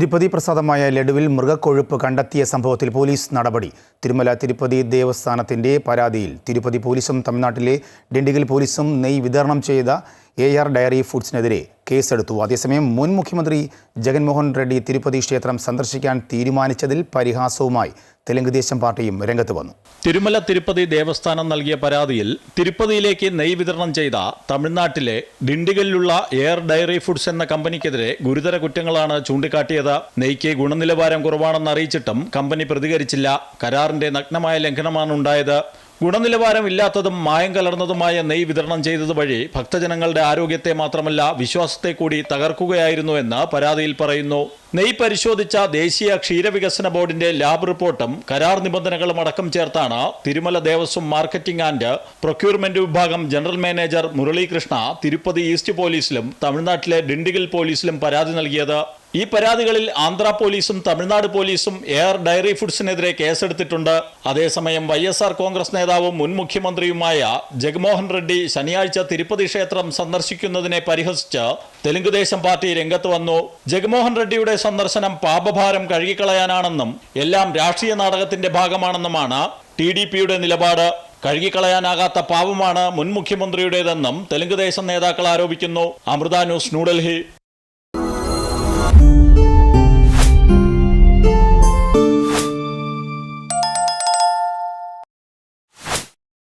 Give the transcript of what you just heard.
തിരുപ്പതി പ്രസാദമായ ലഡുവിൽ മൃഗക്കൊഴുപ്പ് കണ്ടെത്തിയ സംഭവത്തിൽ പോലീസ് നടപടി. തിരുമല തിരുപ്പതി ദേവസ്ഥാനത്തിന്റെ പരാതിയിൽ തിരുപ്പതി പോലീസും തമിഴ്നാട്ടിലെ ഡിണ്ടിഗൽ പോലീസും നെയ് വിതരണം ചെയ്ത എ ആർ ഡയറി ഫുഡ്സിനെതിരെ കേസെടുത്തു. അതേസമയം മുൻ മുഖ്യമന്ത്രി ജഗൻമോഹൻ റെഡ്ഡി തിരുപ്പതി ക്ഷേത്രം സന്ദർശിക്കാൻ തീരുമാനിച്ചതിൽ പരിഹാസവുമായി തെലുങ്ക് ദേശം പാർട്ടിയും രംഗത്ത് വന്നു. തിരുമല തിരുപ്പതി ദേവസ്ഥാനം നൽകിയ പരാതിയിൽ തിരുപ്പതിയിലേക്ക് നെയ് വിതരണം ചെയ്ത തമിഴ്നാട്ടിലെ ഡിണ്ടിഗലിലുള്ള എയർ ഡയറി ഫുഡ്സ് എന്ന കമ്പനിക്കെതിരെ ഗുരുതര കുറ്റങ്ങളാണ് ചൂണ്ടിക്കാട്ടിയത്. നെയ്ക്ക് ഗുണനിലവാരം കുറവാണെന്ന് അറിയിച്ചിട്ടും കമ്പനി പ്രതികരിച്ചില്ല. കരാറിന്റെ നഗ്നമായ ലംഘനമാണ് ഉണ്ടായത് ഗുണനിലവാരം ഇല്ലാത്തതും മായം കലർന്നതുമായ നെയ് വിതരണം ചെയ്തത് വഴി ഭക്തജനങ്ങളുടെ ആരോഗ്യത്തെ മാത്രമല്ല വിശ്വാസത്തെ കൂടി തകർക്കുകയായിരുന്നു എന്ന് പരാതിയിൽ പറയുന്നു. നെയ് പരിശോധിച്ച ദേശീയ ക്ഷീരവികസന ബോർഡിന്റെ ലാബ് റിപ്പോർട്ടും കരാർ നിബന്ധനകളും അടക്കം ചേർത്താണ് Tirumala Devaswom marketing and procurement വിഭാഗം general manager Muralikrishna Tirupati east പോലീസിലും തമിഴ്നാട്ടിലെ ഡിണ്ടിഗൽ പോലീസിലും പരാതി നൽകിയത്. ഈ പരാതികളിൽ ആന്ധ്ര പോലീസും തമിഴ്നാട് പോലീസും എയർ ഡയറി ഫുഡ്സിനെതിരെ കേസെടുത്തിട്ടുണ്ട്. അതേസമയം വൈ എസ് ആർ കോൺഗ്രസ് നേതാവും മുൻ മുഖ്യമന്ത്രിയുമായ ജഗ്മോഹൻ റെഡ്ഡി ശനിയാഴ്ച തിരുപ്പതി ക്ഷേത്രം സന്ദർശിക്കുന്നതിനെ പരിഹസിച്ച് തെലുങ്കുദേശം പാർട്ടി രംഗത്ത് വന്നു. ജഗ്മോഹൻ റെഡ്ഡിയുടെ സന്ദർശനം പാപഭാരം കഴുകിക്കളയാനാണെന്നും എല്ലാം രാഷ്ട്രീയ നാടകത്തിന്റെ ഭാഗമാണെന്നുമാണ് ടി ഡി പിയുടെ നിലപാട്. കഴുകിക്കളയാനാകാത്ത പാവമാണ് മുൻ മുഖ്യമന്ത്രിയുടേതെന്നും തെലുങ്കുദേശം നേതാക്കൾ ആരോപിക്കുന്നു. അമൃത ന്യൂസ് ന്യൂഡൽഹി.